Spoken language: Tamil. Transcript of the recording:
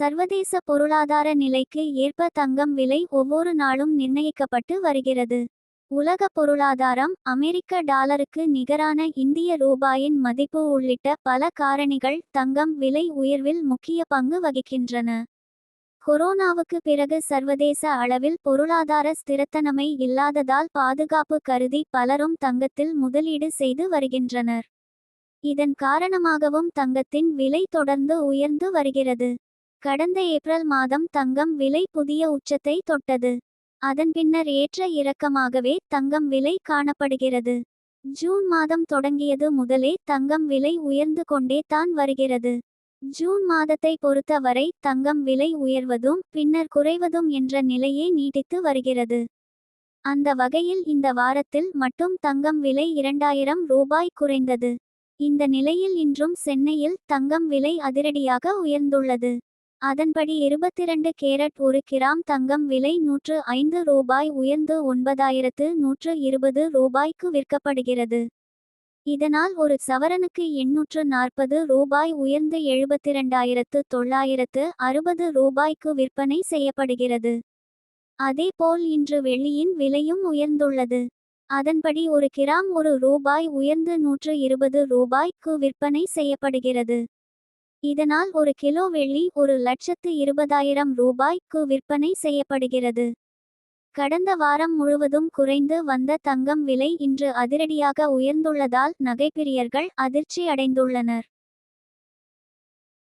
சர்வதேச பொருளாதார நிலைக்கு ஏற்ப தங்கம் விலை ஒவ்வொரு நாளும் நிர்ணயிக்கப்பட்டு வருகிறது. உலக பொருளாதாரம் அமெரிக்க டாலருக்கு நிகரான இந்திய ரூபாயின் மதிப்பு உள்ளிட்ட பல காரணிகள் தங்கம் விலை உயர்வில் முக்கிய பங்கு வகிக்கின்றன. கொரோனாவுக்கு பிறகு சர்வதேச அளவில் பொருளாதார ஸ்திரத்தனமை இல்லாததால் பாதுகாப்பு கருதி பலரும் தங்கத்தில் முதலீடு செய்து வருகின்றனர். இதன் காரணமாகவும் தங்கத்தின் விலை தொடர்ந்து உயர்ந்து வருகிறது. கடந்த ஏப்ரல் மாதம் தங்கம் விலை புதிய உச்சத்தை தொட்டது. அதன் பின்னர் ஏற்ற இறக்கமாகவே தங்கம் விலை காணப்படுகிறது. ஜூன் மாதம் தொடங்கியது முதலே தங்கம் விலை உயர்ந்து கொண்டே தான் வருகிறது. ஜூன் மாதத்தை பொறுத்தவரை தங்கம் விலை உயர்வதும் பின்னர் குறைவதும் என்ற நிலையே நீடித்து வருகிறது. அந்த வகையில் இந்த வாரத்தில் மட்டும் தங்கம் விலை இரண்டாயிரம் ரூபாய் குறைந்தது. இந்த நிலையில் இன்றும் சென்னையில் தங்கம் விலை அதிரடியாக உயர்ந்துள்ளது. அதன்படி இருபத்திரண்டு கேரட் ஒரு கிராம் தங்கம் விலை நூற்று ஐந்து ரூபாய் உயர்ந்து ஒன்பதாயிரத்து நூற்று இருபது ரூபாய்க்கு விற்கப்படுகிறது. இதனால் ஒரு சவரனுக்கு எண்ணூற்று நாற்பது ரூபாய் உயர்ந்து எழுபத்திரண்டாயிரத்து தொள்ளாயிரத்து அறுபது ரூபாய்க்கு விற்பனை செய்யப்படுகிறது. அதேபோல் இன்று வெள்ளியின் விலையும் உயர்ந்துள்ளது. அதன்படி ஒரு கிராம் ஒரு ரூபாய் உயர்ந்து நூற்று இருபது ரூபாய்க்கு விற்பனை செய்யப்படுகிறது. இதனால் ஒரு கிலோ வெள்ளி ஒரு லட்சத்து இருபதாயிரம் ரூபாய்க்கு விற்பனை செய்யப்படுகிறது. கடந்த வாரம் முழுவதும் குறைந்து வந்த தங்கம் விலை இன்று அதிரடியாக உயர்ந்துள்ளதால் நகைப்பிரியர்கள் அதிர்ச்சி அடைந்துள்ளனர்